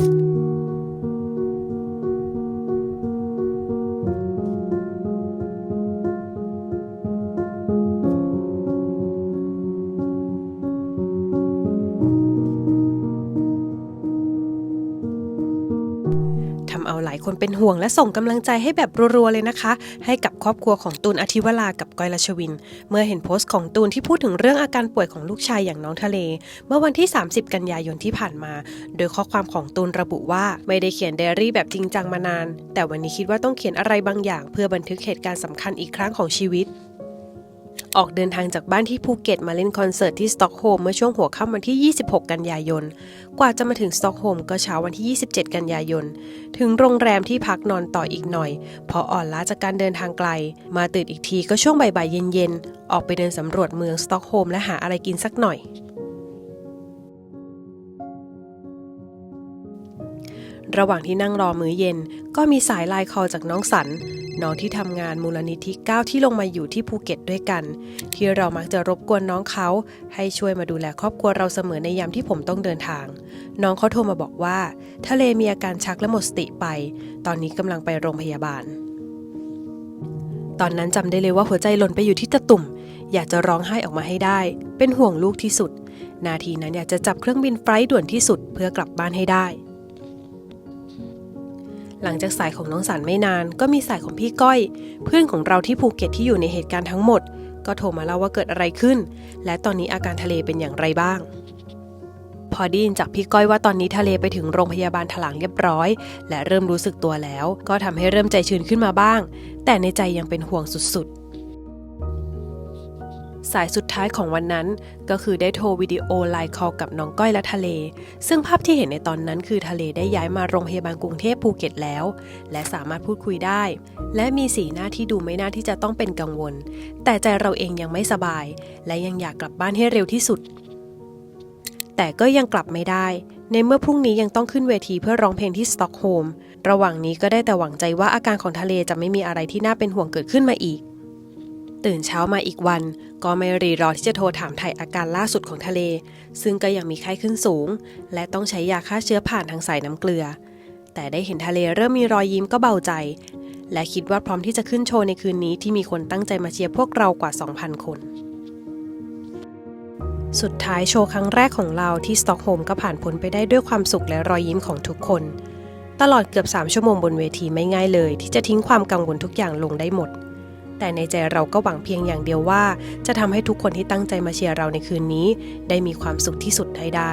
ท เอาหลายคนเป็นห่วงและส่งกำลังใจให้แบบรัวๆเลยนะคะ ให้กับครอบครัวของตูนอธิวรากับก้อยรัชวิน เมื่อเห็นโพสต์ของตูนที่พูดถึงเรื่องอาการป่วยของลูกชายอย่างน้องทะเล เมื่อวันที่ 30 กันยายนที่ผ่านมา โดยข้อความของตูนระบุว่าไม่ได้เขียนไดอารี่แบบจริงจังมานาน แต่วันนี้คิดว่าต้องเขียนอะไรบางอย่าง เพื่อบันทึกเหตุการณ์สำคัญอีกครั้งของชีวิต ออกเดินทางจากบ้านที่ภูเก็ตมาเล่นคอนเสิร์ตที่สต็อกโฮล์มเมื่อช่วงหัวค่ำวันที่ 26 กันยายน กว่าจะมาถึงสต็อกโฮล์มก็เช้าวันที่ 27 กันยายน ถึงโรงแรมที่พักนอนต่ออีกหน่อยเพราะอ่อนล้าจากการเดินทางไกล มาตื่นอีกทีก็ช่วงบ่ายๆเย็นๆ ออกไปเดินสำรวจเมืองสต็อกโฮล์มและหาอะไรกินสักหน่อยระหว่างที่นั่งรอมื้อเย็น ก็มีสายไลน์คอลจากน้องสัน น้องที่ทำงานมูลนิธิ9ที่ลงมาอยู่ที่ภูเก็ตด้วยกัน ที่เรามักจะรบกวนน้องเขา ให้ช่วยมาดูแลครอบครัวเราเสมอในยามที่ผมต้องเดินทาง น้องเขาโทรมาบอกว่า ทะเลมีอาการชักและหมดสติไป ตอนนี้กำลังไปโรงพยาบาล ตอนนั้นจำได้เลยว่าหัวใจหล่นไปอยู่ที่ตะตุ่ม อยากจะร้องไห้ออกมาให้ได้ เป็นห่วงลูกที่สุด นาทีนั้นอยากจะจับเครื่องบินไฟลท์ด่วนที่สุด เพื่อกลับบ้านให้ได้ หลังจากสายของน้องสันไม่นาน ก็มีสายของพี่ก้อย เพื่อนของเราที่ภูเก็ตที่อยู่ในเหตุการณ์ทั้งหมด ก็โทรมาเล่าว่าเกิดอะไรขึ้น และตอนนี้อาการทะเลเป็นอย่างไรบ้าง พอได้ยินจากพี่ก้อยว่าตอนนี้ทะเลไปถึงโรงพยาบาลถลางเรียบร้อย และเริ่มรู้สึกตัวแล้ว ก็ทำให้เริ่มใจชื้นขึ้นมาบ้าง แต่ในใจยังเป็นห่วงสุดๆ สายสุดท้ายของวันนั้น ก็คือได้โทรวิดีโอไลน์คอลกับน้องก้อยและทะเล ซึ่งภาพที่เห็นในตอนนั้นคือทะเลได้ย้ายมาโรงพยาบาลกรุงเทพภูเก็ตแล้ว และสามารถพูดคุยได้ และมีสีหน้าที่ดูไม่น่าที่จะต้องเป็นกังวล แต่ใจเราเองยังไม่สบาย และยังอยากกลับบ้านให้เร็วที่สุด แต่ก็ยังกลับไม่ได้ ในเมื่อพรุ่งนี้ยังต้องขึ้นเวทีเพื่อร้องเพลงที่สต็อกโฮล์มระหว่างนี้ก็ได้แต่หวังใจว่าอาการของทะเลจะไม่มีอะไรที่น่าเป็นห่วงเกิดขึ้นมาอีก ตื่นเช้ามาอีกวัน ก็ไม่รีรอที่จะโทรถามไถ่อาการล่าสุดของทะเล ซึ่งก็ยังมีไข้ขึ้นสูง และต้องใช้ยาฆ่าเชื้อผ่านทางสายน้ำเกลือ แต่ได้เห็นทะเลเริ่มมีรอยยิ้มก็เบาใจ และคิดว่าพร้อมที่จะขึ้นโชว์ในคืนนี้ที่มีคนตั้งใจมาเชียร์พวกเรากว่า 2,000 คน สุดท้ายโชว์ครั้งแรกของเราที่สต็อกโฮล์มก็ผ่านพ้นไปได้ด้วยความสุขและรอยยิ้มของทุกคน ตลอดเกือบ3ชั่วโมงบนเวทีไม่ง่ายเลย ที่จะทิ้งความกังวลทุกอย่างลงได้หมด แต่ในใจเราก็หวังเพียงอย่างเดียวว่า จะทำให้ทุกคนที่ตั้งใจมาเชียร์เราในคืนนี้ ได้มีความสุขที่สุดให้ได้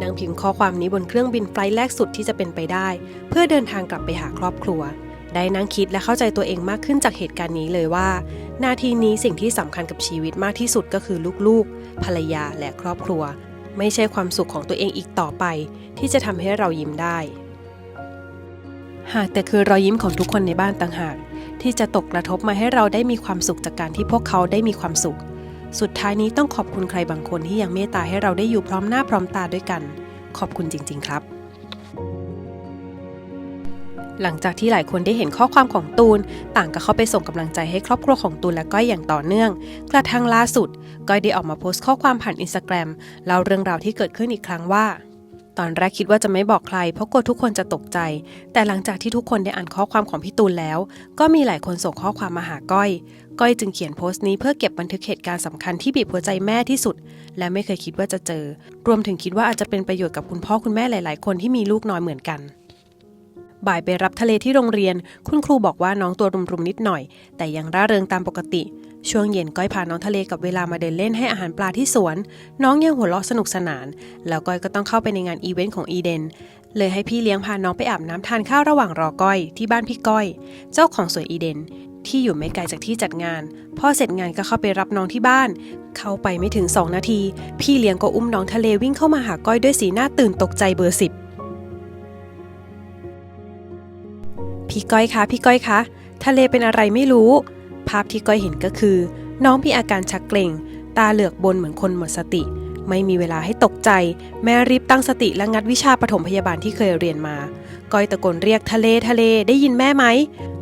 นางพิมพ์ข้อความนี้บนเครื่องบินไฟลท์แรกสุดที่จะเป็นไปได้ เพื่อเดินทางกลับไปหาครอบครัว ได้นั่งคิดและเข้าใจตัวเองมากขึ้นจากเหตุการณ์นี้เลยว่า นาทีนี้สิ่งที่สำคัญกับชีวิตมากที่สุดก็คือลูกๆ ภรรยาและครอบครัว ไม่ใช่ความสุขของตัวเองอีกต่อไป ที่จะทำให้เรายิ้มได้ หากแต่คือรอยยิ้มของทุกคนในบ้านต่างหาก ที่จะตกกระทบมาให้เราได้มีความสุขจากการที่พวกเขาได้มีความสุข สุดท้ายนี้ต้องขอบคุณใครบางคนที่ยังเมตตาให้เราได้อยู่พร้อมหน้าพร้อมตาด้วยกัน ขอบคุณจริง ๆ ครับ หลังจากที่หลายคนได้เห็นข้อความของตูน ต่างก็เข้าไปส่งกำลังใจให้ครอบครัวของตูนและก้อยอย่างต่อเนื่อง กระทั่งล่าสุด ก้อยได้ออกมาโพสต์ข้อความผ่านอินสตาแกรมเล่าเรื่องราวที่เกิดขึ้นอีกครั้งว่า ตอนแรกคิดว่าจะไม่บอกใคร เพราะกลัวทุกคนจะตกใจ แต่หลังจากที่ทุกคนได้อ่านข้อความของพี่ตูนแล้ว ก็มีหลายคนส่งข้อความมาหาก้อย ก้อยจึงเขียนโพสต์นี้เพื่อเก็บบันทึกเหตุการณ์สำคัญที่บีบหัวใจแม่ที่สุด และไม่เคยคิดว่าจะเจอ รวมถึงคิดว่าอาจจะเป็นประโยชน์กับคุณพ่อคุณแม่หลาย ๆ คนที่มีลูกน้อยเหมือนกัน บ่ายไปรับทะเลที่โรงเรียน คุณครูบอกว่าน้องตัวรุมๆนิดหน่อย แต่ยังร่าเริงตามปกติ ช่วงเย็นก้อยพาน้องทะเลกับเวลามาเดินเล่นให้อาหารปลาที่สวน น้องยังหัวเราะสนุกสนาน แล้วก้อยก็ต้องเข้าไปในงานอีเวนต์ของอีเดน เลยให้พี่เลี้ยงพาน้องไปอาบน้ำทานข้าวระหว่างรอก้อยที่บ้านพี่ก้อย เจ้าของสวนอีเดนที่อยู่ไม่ไกลจากที่จัดงาน พอเสร็จงานก็เข้าไปรับน้องที่บ้าน เข้าไปไม่ถึง 2 นาที พี่เลี้ยงก็อุ้มน้องทะเลวิ่งเข้ามาหาก้อยด้วยสีหน้าตื่นตกใจเบอร์สิบ พี่ก้อยคะพี่ก้อยคะทะเลเป็นอะไรไม่รู้ ภาพที่ก้อยเห็นก็คือ น้องมีอาการชักเกร็ง ตาเหลือกบนเหมือนคนหมดสติ ไม่มีเวลาให้ตกใจ แม่รีบตั้งสติและงัดวิชาปฐมพยาบาลที่เคยเรียนมา ก้อยตะโกนเรียกทะเลทะเลได้ยินแม่ไหม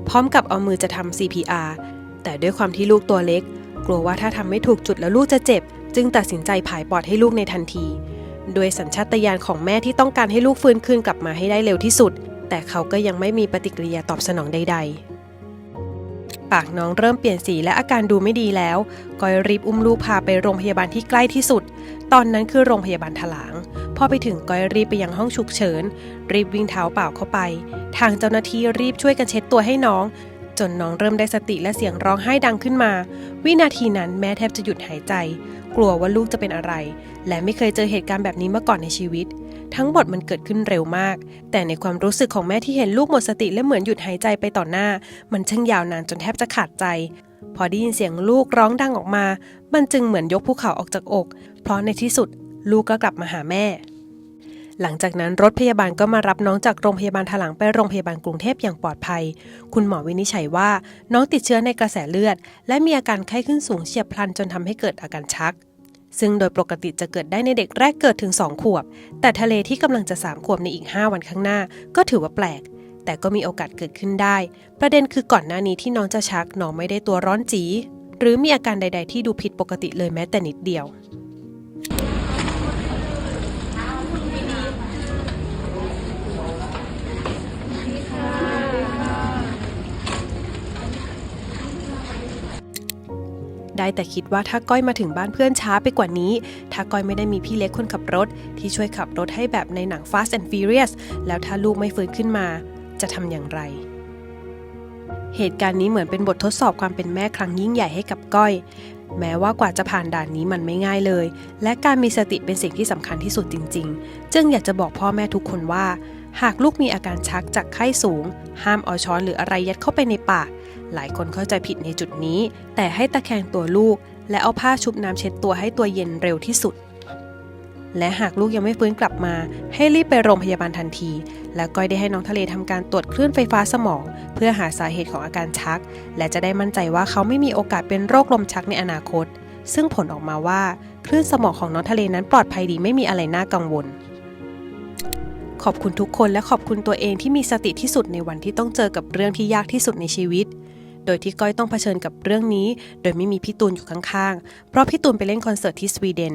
พร้อมกับเอามือจะทำ CPR แต่ด้วยความที่ลูกตัวเล็ก กลัวว่าถ้าทำไม่ถูกจุดแล้วลูกจะเจ็บ จึงตัดสินใจผายปอดให้ลูกในทันที โดยสัญชาตญาณของแม่ที่ต้องการให้ลูกฟื้นคืนกลับมาให้ได้เร็วที่สุด แต่เขาก็ยังไม่มีปฏิกิริยาตอบสนองใด ๆ ปากน้องเริ่มเปลี่ยนสีและอาการดูไม่ดีแล้ว ก้อยรีบอุ้มลูกพาไปโรงพยาบาลที่ใกล้ที่สุด ตอนนั้นคือโรงพยาบาลถลาง พอไปถึงก้อยรีบไปยังห้องฉุกเฉิน รีบวิ่งเท้าเปล่าเข้าไป ทางเจ้าหน้าที่รีบช่วยกันเช็ดตัวให้น้องจนน้องเริ่มได้สติและเสียงร้องไห้ดังขึ้นมา วินาทีนั้นแม่แทบจะหยุดหายใจ กลัวว่าลูกจะเป็นอะไร และไม่เคยเจอเหตุการณ์แบบนี้มาก่อนในชีวิต ทั้งหมดมันเกิดขึ้นเร็วมาก แต่ในความรู้สึกของแม่ที่เห็นลูกหมดสติและเหมือนหยุดหายใจไปต่อหน้า มันช่างยาวนานจนแทบจะขาดใจ พอได้ยินเสียงลูกร้องดังออกมา มันจึงเหมือนยกภูเขาออกจากอก เพราะในที่สุดลูกก็กลับมาหาแม่ หลังจากนั้นรถพยาบาลก็มารับน้องจากโรงพยาบาลถลางไปโรงพยาบาลกรุงเทพอย่างปลอดภัย คุณหมอวินิจฉัยว่าน้องติดเชื้อในกระแสเลือด และมีอาการไข้ขึ้นสูงเฉียบพลันจนทำให้เกิดอาการชัก ซึ่งโดยปกติจะเกิดได้ในเด็กแรกเกิดถึง 2 ขวบ แต่ทะเลที่กำลังจะ 3 ขวบในอีก 5 วันข้างหน้า ก็ถือว่าแปลก แต่ก็มีโอกาสเกิดขึ้นได้ ประเด็นคือก่อนหน้านี้ที่น้องจะชักน้องไม่ได้ตัวร้อนจี หรือมีอาการใด ๆ ที่ดูผิดปกติเลยแม้แต่นิดเดียว ได้แต่คิดว่าถ้าก้อยมาถึงบ้านเพื่อนช้าไปกว่านี้ ถ้าก้อยไม่ได้มีพี่เล็กคนขับรถ ที่ช่วยขับรถให้แบบในหนัง Fast and Furious แล้วถ้าลูกไม่ฟื้นขึ้นมา จะทำอย่างไร เหตุการณ์นี้เหมือนเป็นบททดสอบความเป็นแม่ครั้งยิ่งใหญ่ให้กับก้อย แม้ว่ากว่าจะผ่านด่านนี้มันไม่ง่ายเลย และการมีสติเป็นสิ่งที่สำคัญที่สุดจริง ๆ จึงอยากจะบอกพ่อแม่ทุกคนว่า หากลูกมีอาการชักจากไข้สูง ห้ามเอาช้อนหรืออะไรยัดเข้าไปในปาก หลายคนเข้าใจผิดในจุดนี้ แต่ให้ตะแคงตัวลูก และเอาผ้าชุบน้ำเช็ดตัวให้ตัวเย็นเร็วที่สุด และหากลูกยังไม่ฟื้นกลับมา ให้รีบไปโรงพยาบาลทันที และก้อยได้ให้น้องทะเลทำการตรวจคลื่นไฟฟ้าสมอง เพื่อหาสาเหตุของอาการชัก และจะได้มั่นใจว่าเขาไม่มีโอกาสเป็นโรคลมชักในอนาคต ซึ่งผลออกมาว่าคลื่นสมองของน้องทะเลนั้นปลอดภัยดีไม่มีอะไรน่ากังวลขอบคุณทุกคนและขอบคุณตัวเองที่มีสติที่สุดในวันที่ต้องเจอกับเรื่องที่ยากที่สุดในชีวิต โดยที่ก้อยต้องเผชิญกับเรื่องนี้ โดยไม่มีพี่ตูนอยู่ข้างๆ เพราะพี่ตูนไปเล่นคอนเสิร์ตที่สวีเดน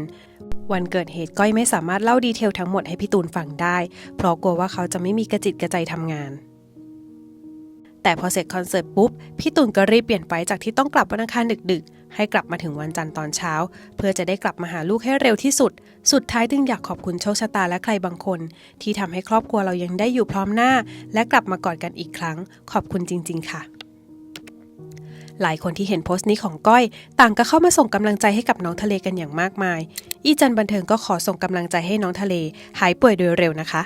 วันเกิดเหตุก้อยไม่สามารถเล่าดีเทลทั้งหมดให้พี่ตูนฟังได้ เพราะกลัวว่าเขาจะไม่มีกระจิตกระใจทำงาน แต่พอเสร็จคอนเสิร์ตปุ๊บ พี่ตูนก็รีบเปลี่ยนไฟจากที่ต้องกลับวันอังคารดึกๆ ให้กลับมาถึงวันจันทร์ตอนเช้า เพื่อจะได้กลับมาหาลูกให้เร็วที่สุด สุดท้ายจึงอยากขอบคุณโชคชะตาและใครบางคน ที่ทำให้ครอบครัวเรายังได้อยู่พร้อมหน้า และกลับมากอดกันอีกครั้ง ขอบคุณจริง ๆ ค่ะ หลายคนที่เห็นโพสต์นี้ของก้อย ต่างก็เข้ามาส่งกำลังใจให้กับน้องทะเลกันอย่างมากมาย อีจันบันเทิงก็ขอส่งกำลังใจให้น้องทะเล หายป่วยโดยเร็วนะคะ